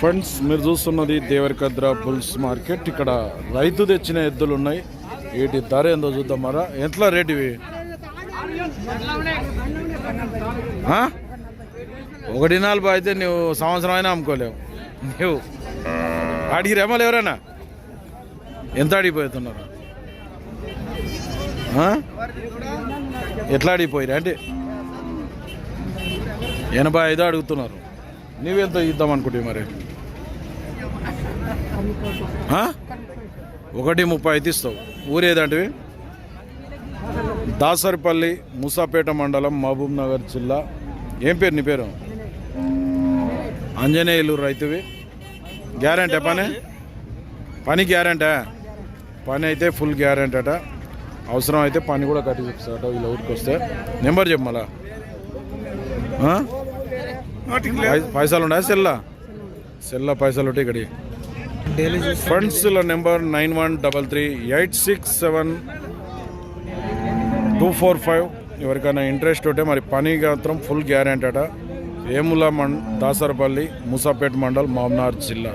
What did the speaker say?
Friends మీరు చూస్తున్నది Devarakadra bulls market. ఇక్కడ రైతు తెచ్చిన ఎద్దులు ఉన్నాయి. వీటి ధర ఏందో చూద్దాం మరా. ఎంత రేట్ ఇవి? ఒకటి నలభై అయితే నువ్వు సంవత్సరం అయినా అమ్ముకోలేవు. నువ్వు అడిగిరేమో ఎవరైనా? ఎంత అడిగిపోతున్నారు? ఎట్లా అడిగిపోయారు అంటే? ఎనభై ఐదు అడుగుతున్నారు. నీవెంత ఇద్దాం అనుకుంటే మరి? ఒకటి ముప్పై అయితే ఇస్తావు. ఊరేదంటివి దాసరిపల్లి మూసాపేట మండలం మహబూబ్ నగర్ జిల్లా. ఏం పేరు నీ పేరు? ఆంజనేయులు రైతువి. గ్యారంటీ పని? పని గ్యారంటీ పని అయితే ఫుల్ గ్యారంటీ అట. అవసరం అయితే పని కూడా కట్టి చూపిస్తారట వీళ్ళ ఊరికి వస్తే. నెంబర్ చెప్పు మళ్ళా. పైసలు ఉన్నాయా సెల్లా? సెల్లా పైసలు ఉంటాయి ఇక్కడి ఫండ్స్ల number nine one double three eight six seven two four five. ఎవరికైనా ఇంట్రెస్ట్ ఉంటే మరి పని మాత్రం ఫుల్ గ్యారెంటీ అట. ఏముల మం దాసరపల్లి ముసాపేట్ మండల్ మామ్నార్ జిల్లా.